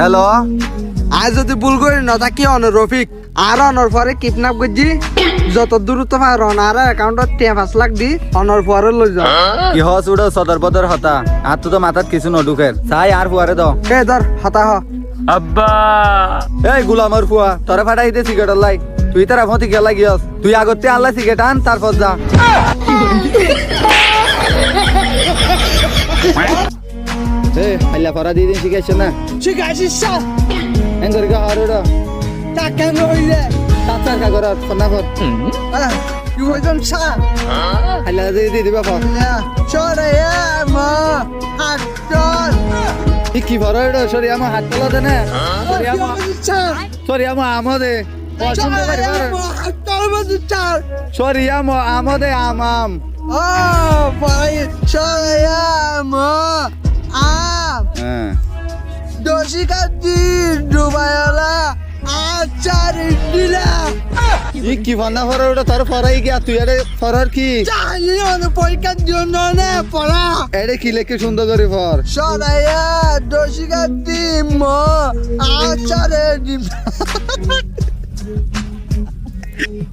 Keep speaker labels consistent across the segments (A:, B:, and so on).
A: Hello
B: আজ যদি ভুল করি না তাকি অন রফিক? আর অনর পরে কিডন্যাপ করছি। যত দ্রুত পার আর অ্যাকাউন্টত টিয়া পাঁচ লাখ দি অনর পরে লই যাও।
A: কি হস উড়ো সদর বদর হতা? আর তো তো মাথাত কিছু নডুকের চাই আর ফুয়ারে দাও।
B: এ ধর হতা হ।
C: আব্বা।
A: এই গুলামর ফুয়া তোরে ফাটাই দে সিগারেট লাই। তুই তার ফতি গেলা গিয়স তুই আগতে আল্লাহ সিগারেট আন তারপর যা। এ আল্লাহ ফরা দিয়ে দিন শিখাইছ না
B: স্যার
A: এন করে হার উড়ো
B: টাকা নইলে
A: তার কা করার ফনাফর
B: কি হইজন
A: আল্লাহ দিয়ে দিয়ে দিবা ফর
B: চলে মা হাতল
A: ই কি ফরা উড়ো সরি আমার হাত তোলা দে না সরি আমার সরি আমার আমদে পছন্দ করি
B: হাতল মধ্যে স্যার
A: সরি আমো আমদে আমাম
B: ও ভাই চলে মা আম।
A: হ্যাঁ।
B: দোষী কাটি ডুবাইলা আচার দিলা
A: ই কি ফনা ফরা উড়ো তোর ফরাই গিয়া তুই আরে ফরার কি?
B: জানি অন পরীক্ষার জন্য নে পড়া।
A: এরে কি লেখে সুন্দর করে ফর।
B: সরাইয়া দোষী কাটি ম আচারে দিম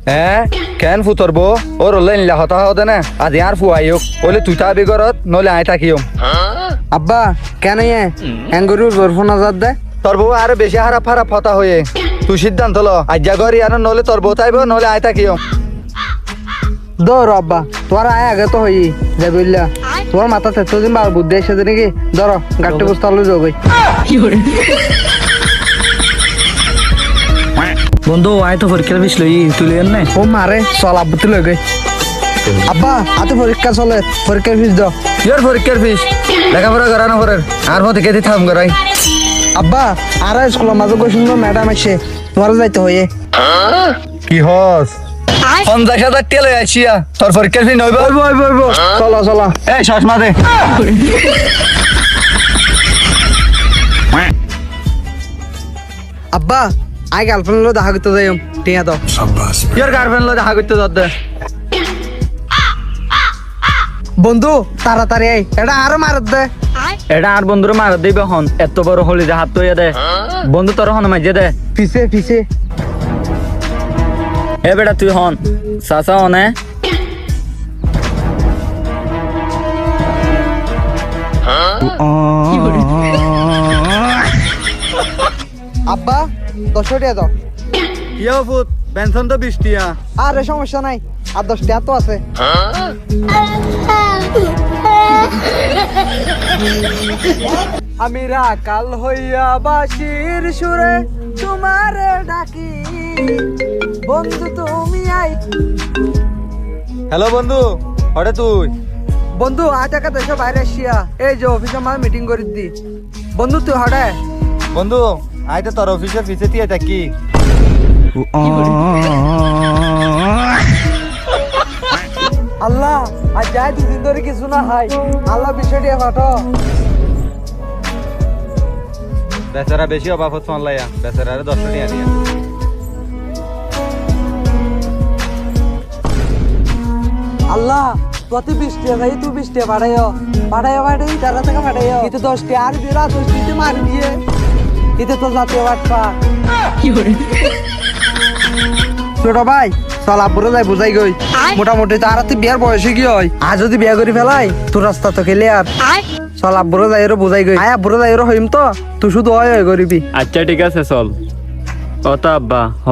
A: হ্যাঁ কেন ফুতরবো? ওর হতা হতে না। আজ আর ফুয়াইক ওলে তুই থাকবি ঘরত নলে আই থাকিও
B: আব্বা কেন ইয়ে এঙ্গুরু বরফোন আজাদ দে।
A: তোর বউ আরও বেশি হারা ফারা ফতা হয়ে। তুই সিদ্ধান্ত ল। আজ যা ঘরে আর নলে তোর বউ থাকব নলে আই থাকিও।
B: দৌড় আব্বা তোমার আয় আগে তো হই যাই বললা তোমার মাথা থেতো দিন বার বুদ্ধি এসে নাকি? ধরো গাড়িতে বসতে আলো যোগ
C: বন্ধু আয় তো পরীক্ষার ফিস লই তুলে
B: ও মারে চল আব্বু তুলে গে আব্বা আতে পরীক্ষা চলে পরীক্ষার ফিস দাও।
A: ইয়ার পরীক্ষার ফিস লেখাপড়া করানো করার আর মতে কেটে থাম করাই
B: আব্বা আর স্কুলের মাঝে গৈছিল ম্যাডাম আছে তোমার যাইতে হয়ে
A: কি হস পঞ্চাশ হাজার তেল আছিয়া তোর পরীক্ষার ফি নইব
B: চলো চলো।
A: এই চশমা দে।
B: আব্বা আই গার্লফ্রেন্ড লো দেখা করতে যাই টিয়া দাও।
A: ইয়ার গার্লফ্রেন্ড লো দেখা করতে যাতে
B: বন্ধু তাড়াতাড়ি আই এটা আরও মারত দে।
C: এটা আর বন্ধুরে মার দিবে হন। এত বড় হলি যে হাত তৈয়া দে। বন্ধু তোর হন মাঝে দে।
B: পিছে পিছে।
C: এ বেটা তুই হন। চাচা হনে
B: আব্বা দশ টিয়া দাও।
A: ইয়া ফুট পেনশন তো বিশ টিয়া
B: আরে সমস্যা নাই। আর দশ টিয়া তো আছে। আমি রাকাল হইয়া বাসির সুরে তোমার ডাকি। বন্ধু তুমি আই।
A: হ্যালো বন্ধু হরে তুই?
B: বন্ধু আজ একা দেশে বাইরে আসিয়া। এই যে অফিসে আমার মিটিং করে দি বন্ধু তুই হড়ে
A: বন্ধু আই তো তোর অফিসে পিছে দিয়ে থাকি
B: আল্লাহ আজ যাই দুদিন ধরে কিছু না হাই আল্লাহ বিষয়টি পাঠো
A: বেচারা বেশি অভাব হচ্ছে অনলাইয়া বেচারা দশ টিয়া দিয়া।
B: আল্লাহ কত বৃষ্টি ভাই তুই বৃষ্টি পাঠাইও। পাঠাইও পাঠাই তারা থেকে পাঠাইও। কিন্তু দশটি আর বিরা দশটিতে মারি দিয়ে। কিন্তু তো জাতীয় বাটপা ছোট ভাই চল আব্বুরে যাই বুঝাই গই মোটামুটি তার হাতে বিয়ার বয়সে কি হয়? আর যদি বিয়া করে ফেলাই তোর রাস্তা তো খেলে আর চল আব্বুরে যাই ওরে বুঝাই গই আয় আব্বুরে যাই ওরে হইম তো। তুই শুধু হয় হয় করিবি।
C: আচ্ছা ঠিক আছে চল। কথা আব্বা হ।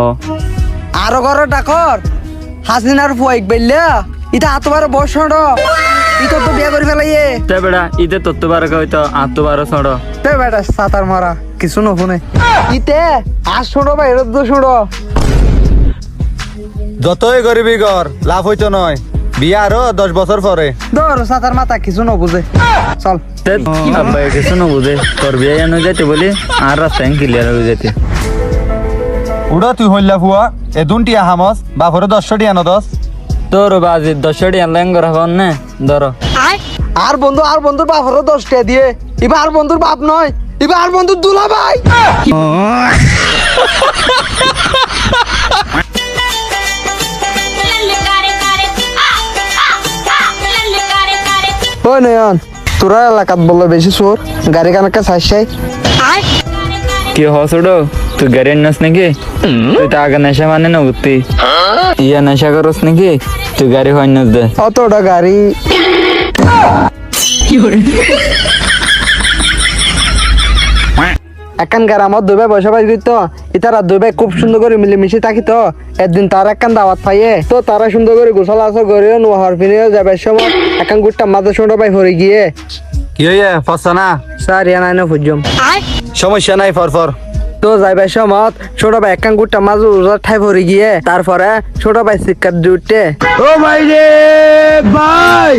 B: আরও ঘর ডাকর হাসিনার ফুয়াইক বেললা। ইটা আতবার বয়স ড ইতো তো বিয়া করে ফেলাইয়ে।
C: তে বেটা ইতে তত্ত্ব বারো হইতো আত্ম বারো ছড়।
B: তে বেটা সাতার মারা কিছু নফুনে ইতে আর শুনো বা এর তো শুনো
A: যতই গরিবি ঘর লাভ হইতো নয়। বিয়া আরও দশ বছর পরে।
B: ধর সাতার মাথা কিছু নবুঝে চল।
C: তে আব্বা কিছু না বুঝে তোর বিয়ে জানো যেতে বলি আর রাস্তায় ক্লিয়ার হয়ে যেতে
A: উড়ো তুই হইলা ফুয়া এ দুনটিয়া হামস বাপরে দশ টিয়া ন দশ।
C: তোর বাজি দশটি আনলাইন করা হন না ধরো।
B: আর বন্ধু আর বন্ধুর বাপরও দশটা দিয়ে। এবার আর বন্ধুর বাপ নয় এবার আর বন্ধুর দুলা ভাই ওই নয়ন তোরা এলাকাত বলল বেশি চোর গাড়ি কানাকে চাইছাই
C: কি হসড়ো তুই গাড়ি আনিস নাকি? তুই তো আগে নেশা মানে না উঠতি। ইয়া নেশা করস নাকি? তুই গাড়ি হয় না দে।
B: অতটা গাড়ি। একান গ্রামত দুই ভাই বসে পাই তো ইতারা দুই ভাই খুব সুন্দর করে মিলেমিশে থাকি তো একদিন তার একান দাওয়াত পাইয়ে তো তারা সুন্দর করে গোসল আসর করে নোহার ফিরে যাবে সময় একান গুটটা মাথা সুন্দর ভাই হরে গিয়ে।
A: কি হইয়া ফসা না
B: স্যার ইয়া নাই না ফুজম
A: সমস্যা নাই ফর ফর।
B: তো যাইবে সময় ছোট ভাই একান গুটটা মাঝে উজার ঠাই ভরে গিয়ে তারপরে ছোট ভাই শিক্ষার জুটে
A: ও ভাই রে ভাই!